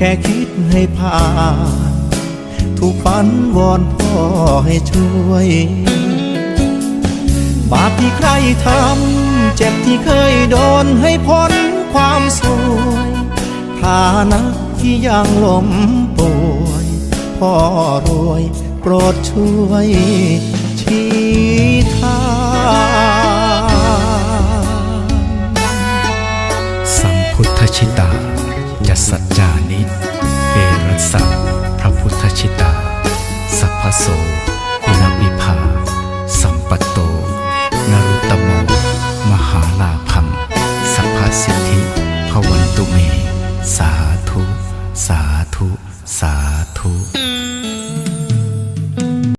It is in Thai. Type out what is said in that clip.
แค่คิดให้ผ่าน ถูกฝันวอนพ่อให้ช่วย บาปที่ใครทำ เจ็บที่เคยโดนให้พ้นความสวยฐานะที่ยังล้มป่วย พ่อรวยโปรดช่วยชี้ทางสัมพุทธชิตา สัจจานิเอรัสังพระพุทธชิตา สัพพโสนวิภา สัมปตโต นรุตโม มหาลาพัง สัพพสิทธิพวันตุเม